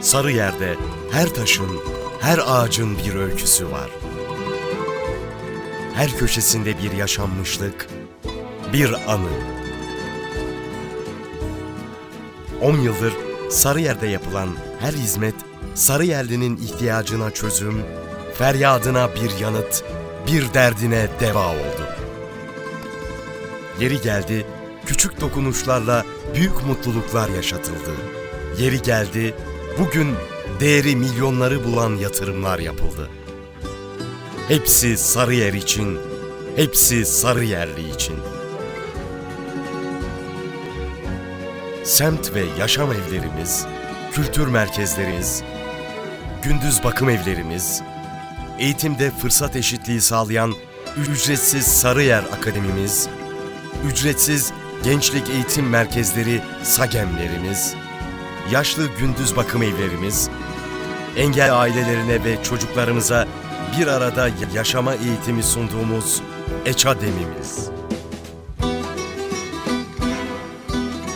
Sarı yerde her taşın, her ağacın bir öyküsü var. Her köşesinde bir yaşanmışlık, bir anı. 10 yıldır Sarıyer'de yapılan her hizmet Sarıyerli'nin ihtiyacına çözüm, feryadına bir yanıt, bir derdine deva oldu. Yeri geldi, küçük dokunuşlarla büyük mutluluklar yaşatıldı. Yeri geldi, bugün değeri milyonları bulan yatırımlar yapıldı. Hepsi Sarıyer için, hepsi Sarıyerli için. Semt ve yaşam evlerimiz, kültür merkezlerimiz, gündüz bakım evlerimiz, eğitimde fırsat eşitliği sağlayan ücretsiz Sarıyer Akademimiz, ücretsiz gençlik eğitim merkezleri SAGEM'lerimiz, yaşlı gündüz bakım evlerimiz, engelli ailelerine ve çocuklarımıza bir arada yaşama eğitimi sunduğumuz EÇADEM'imiz.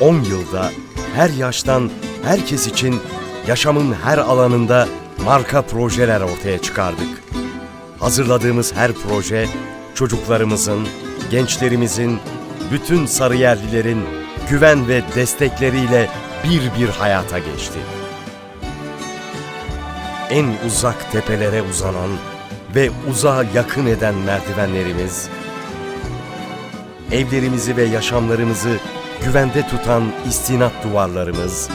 10 yılda her yaştan herkes için yaşamın her alanında marka projeler ortaya çıkardık. Hazırladığımız her proje çocuklarımızın, gençlerimizin, bütün Sarıyerlilerin güven ve destekleriyle bir bir hayata geçti. En uzak tepelere uzanan ve uzağa yakın eden merdivenlerimiz, evlerimizi ve yaşamlarımızı güvende tutan istinat duvarlarımız,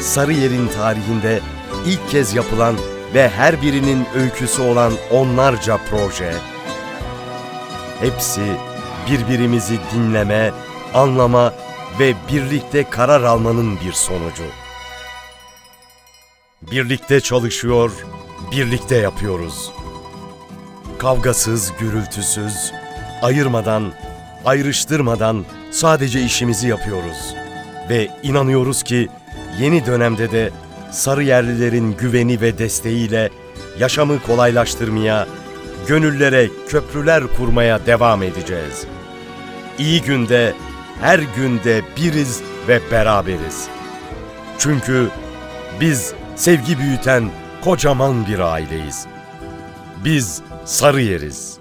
Sarıyer'in tarihinde ilk kez yapılan ve her birinin öyküsü olan onlarca proje, hepsi birbirimizi dinleme, anlama ve birlikte karar almanın bir sonucu. Birlikte çalışıyor, birlikte yapıyoruz. Kavgasız, gürültüsüz, ayırmadan, ayrıştırmadan sadece işimizi yapıyoruz. Ve inanıyoruz ki yeni dönemde de Sarıyerlilerin güveni ve desteğiyle yaşamı kolaylaştırmaya, gönüllere köprüler kurmaya devam edeceğiz. İyi günde, her günde biriz ve beraberiz. Çünkü biz sevgi büyüten kocaman bir aileyiz. Biz Sarıyeriz.